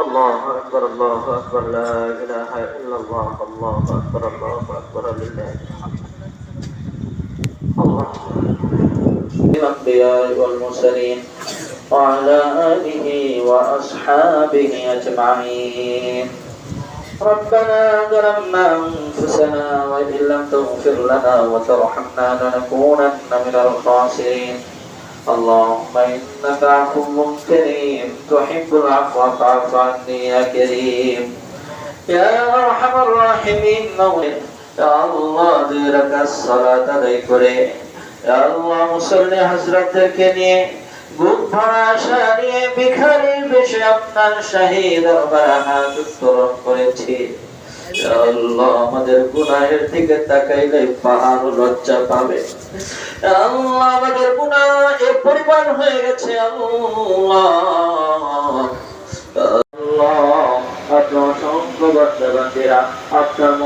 الله أكبر الله أكبر لا إله إلا الله الله أكبر الله أكبر لله الحمد. الله الأنبياء والمرسلين وعلى آله وأصحابه أجمعين. ربنا ظلمنا أنفسنا وإن لم تغفر لنا وترحمنا لنكونن من الخاسرين. اللهم إنك عفو كريم تحب العفو فاعف عني يا كريم يا أرحم الراحمين مولد يا الله ديرك الصلاة আদায় করে يا الله মুসল্লি হাজরাতদেরকে নিয়ে বুক ভরা আশা নিয়ে ভিখারির বেশে আপনার শাহী দরবারে হাত উত্তোলন করেছি ইয়া আল্লাহ আমাদের গুনাহের দিকে তাকাইলে পাহাড় লজ্জা পাবে। আল্লাহ আমাদের গুনাহ এ পরিমাণ হয়ে গেছে, আল্লাহ। আল্লাহ, আপনার অসংখ্য বাচ্চারা আপনার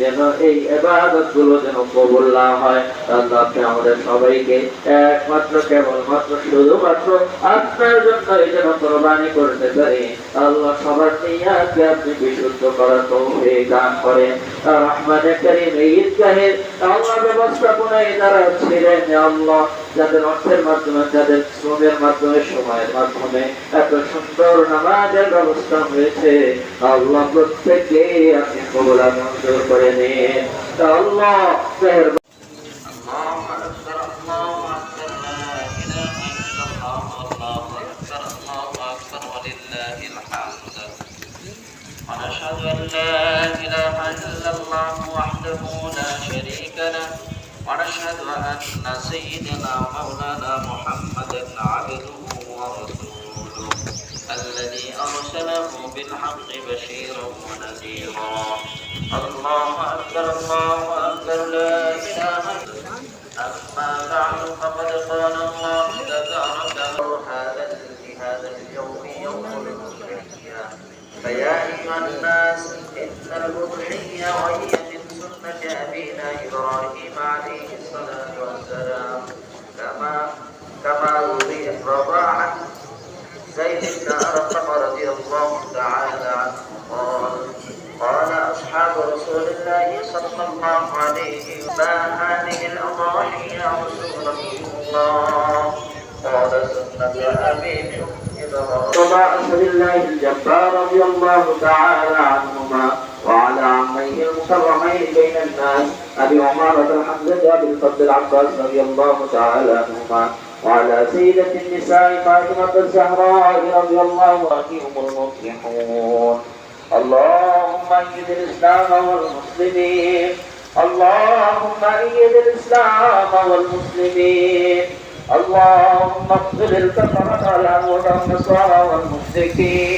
যেন এই এবাদতগুলো যেন কবুল না হয়। আল্লাহ আপনি আমাদের সবাইকে একমাত্র, কেবলমাত্র, শুধুমাত্র আপনার জন্য এই যেন কোরবানি করতে পারি। আল্লাহ সবার নিয়ে আপনি বিশুদ্ধ করার তৌফিক দান করেন। রহমানের করিম ঈদগাহের আল্লাহ ব্যবস্থাপনায় তারা ছিলেন, আল্লাহ যাদের অর্থের মাধ্যমে, যাদের শ্রমের মাধ্যমে, সময়ের মাধ্যমে এত সুন্দর নামাজের ব্যবস্থা হয়েছে, আল্লাহ প্রত্যেককে আপনি কবলা মঞ্জুর করে নিন। আল্লাহ ونشهد أن لا إله إلا الله وحده لا ونشهد أن سيدنا مولانا محمدا عبده ورسوله الذي أرسله بالحق بشيرا ونذيرا. الله أكبر الله أكبر لا إله إلا أما بعد فقد قال الله تبارك هذا هذا اليوم يوم الأضحية فيا أيها الناس إن الأضحية وهي من سنة أبينا إبراهيم عليه الصلاة والسلام كما كما روي رضاعا زيد بن أرقم رضي الله تعالى عنه قال قال أصحاب رسول الله صلى الله عليه وسلم ما هذه الأضاحي يا رسول الله قال سنة أبي وما أسد الله الجبار رضي الله تعالى عنهما وعلى عميه المكرمين بين الناس. أبي عمارة الحمزة أبي الفضل العباس رضي الله تعالى عنهما وعلى سيدة النساء فاطمة الزهراء رضي الله عنهم المفلحون. اللهم أيد الإسلام والمسلمين. اللهم أيد الإسلام والمسلمين. اللهم اقتل الكفرة والنصارى والمشركين.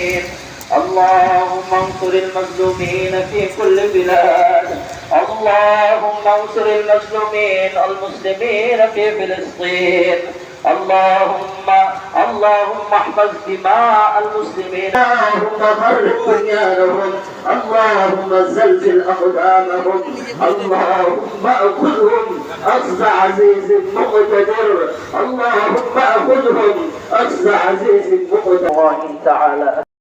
اللهم انصر المظلومين في كل بلاد. اللهم انصر المظلومين المسلمين في فلسطين. اللهم اللهم احفظ دماء المسلمين. اللهم فرق بنيانهم. اللهم زلزل أقدامهم. اللهم أخذهم. أخذ عزيز مقتدر. اللهم أخذهم. أخذ عزيز مقتدر. الله تعالى.